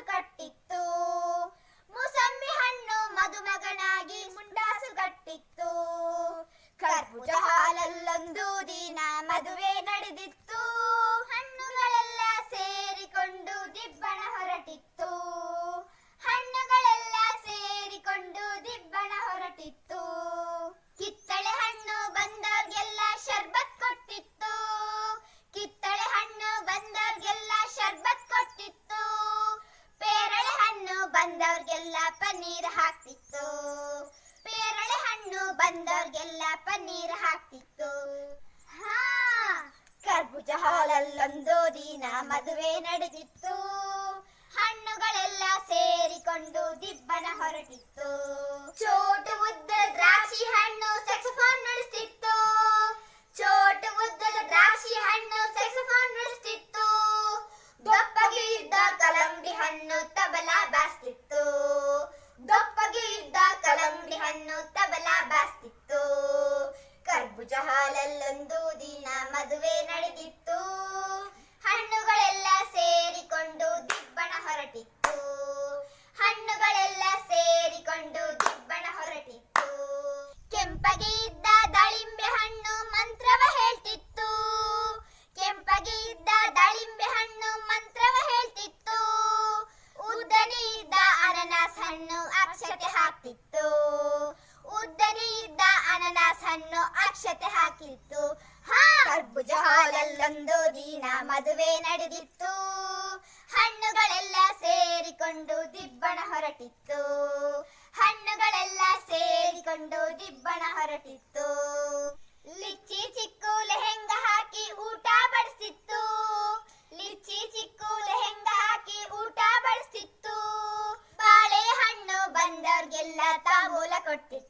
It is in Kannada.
ಮುಂಡಾಸು ಕಟ್ಟಿತ್ತು. ಮೂಸಮ್ಮಿ ಹಣ್ಣು ಮದುಮಗನಾಗಿ ಮುಂಡಾಸು ಕಟ್ಟಿತ್ತು. ಕರ್ಬುಜ ಹಾಲಲ್ಲೊಂದು ದಿನ ಮದುವೆ ಬಂದವ್ರಿಗೆಲ್ಲ ಪನ್ನೀರ್ ಹಾಕ್ತಿತ್ತು ಕರ್ಬೂಜ ಹಾಲಲ್ಲೊಂದು ದಿನ ಮದುವೆ ನಡೆದಿತ್ತು. ಹಣ್ಣುಗಳೆಲ್ಲ ಸೇರಿಕೊಂಡು ದಿಬ್ಬನ ಹೊರಟಿತ್ತು. ಕರ್ಬೂಜ ಹಾಲಲ್ಲೊಂದು ದಿನ ಮದುವೆ ನಡೆದಿತ್ತು. ಹಣ್ಣುಗಳೆಲ್ಲ ಸೇರಿಕೊಂಡು ದಿಬ್ಬಣ ಹೊರಟಿತ್ತು. ಹಣ್ಣುಗಳೆಲ್ಲ ಸೇರಿಕೊಂಡು ದಿಬ್ಬಣ ಹೊರಟಿತ್ತು. ಕೆಂಪಗೆ ಇದ್ದ ದಾಳಿಂಬೆ ಹಣ್ಣು ಮಂತ್ರವ ಹೇಳ್ತಿತ್ತು. ಕೆಂಪಗೆ ಇದ್ದ ದಾಳಿಂಬೆ ಹಣ್ಣು ಮಂತ್ರವ ಹೇಳ್ತಿತ್ತು. ಉದ್ದನೆ ಇದ್ದ ಅನನಾಸ್ ಹಣ್ಣು ಅಕ್ಷತೆ ಹಾಕ್ತಿತ್ತು. ಹಣ್ಣು ಅಕ್ಷತೆ ಹಾಕಿತ್ತು. ಕರ್ಬುಜ ಹಾಲಲ್ಲೊಂದು ದಿನ ಮದುವೆ ನಡೆದಿತ್ತು. ಹಣ್ಣುಗಳೆಲ್ಲ ಸೇರಿಕೊಂಡು ದಿಬ್ಬಣ ಹೊರಟಿತ್ತು. ಹಣ್ಣುಗಳೆಲ್ಲ ಸೇರಿಕೊಂಡು ದಿಬ್ಬಣ ಹೊರಟಿತ್ತು. ಲಿಚ್ಚಿ ಚಿಕ್ಕು ಲೆಹೆಂಗ ಹಾಕಿ ಊಟ ಬಡಿಸಿತ್ತು ಲಿಚ್ಚಿ ಚಿಕ್ಕು ಲೆಹೆಂಗ ಹಾಕಿ ಊಟ ಬಡಿಸ್ತಿತ್ತು. ಬಾಳೆಹಣ್ಣು ಬಂದವ್ರಿಗೆಲ್ಲ ತಾಮೂಲ ಕೊಟ್ಟಿತ್ತು.